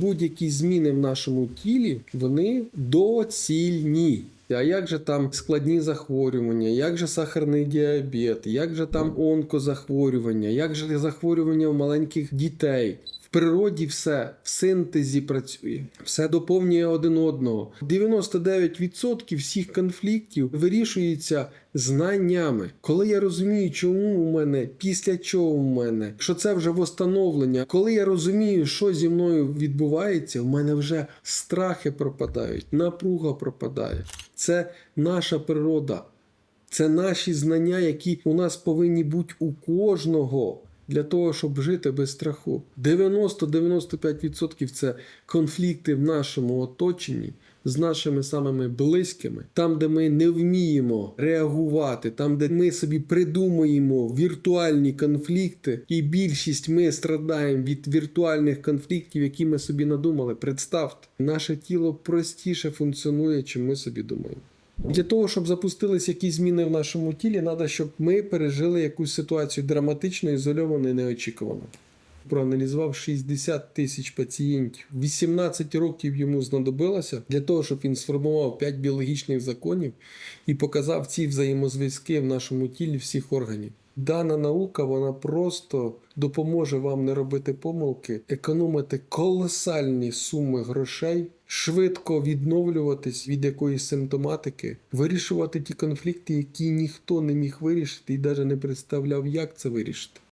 Будь-які зміни в нашому тілі вони доцільні. А як же там складні захворювання, як же сахарний діабет, як же там онкозахворювання, як же захворювання у маленьких дітей? Природі все в синтезі працює, все доповнює один одного. 99% всіх конфліктів вирішується знаннями. Коли я розумію, чому у мене, після чого у мене, що це вже восстановлення. Коли я розумію, що зі мною відбувається, у мене вже страхи пропадають, напруга пропадає. Це наша природа. Це наші знання, які у нас повинні бути у кожного для того, щоб жити без страху. 90-95% це конфлікти в нашому оточенні з нашими самими близькими, там, де ми не вміємо реагувати, там, де ми собі придумуємо віртуальні конфлікти, і більшість ми страдаємо від віртуальних конфліктів, які ми собі надумали. Представте, наше тіло простіше функціонує, чим ми собі думаємо. Для того, щоб запустились якісь зміни в нашому тілі, треба, щоб ми пережили якусь ситуацію драматично, ізольовану і неочікувану. Проаналізував 60 тисяч пацієнтів. 18 років йому знадобилося для того, щоб він сформував 5 біологічних законів і показав ці взаємозв'язки в нашому тілі всіх органів. Дана наука вона просто допоможе вам не робити помилки, економити колосальні суми грошей, швидко відновлюватись від якоїсь симптоматики, вирішувати ті конфлікти, які ніхто не міг вирішити і навіть не представляв, як це вирішити.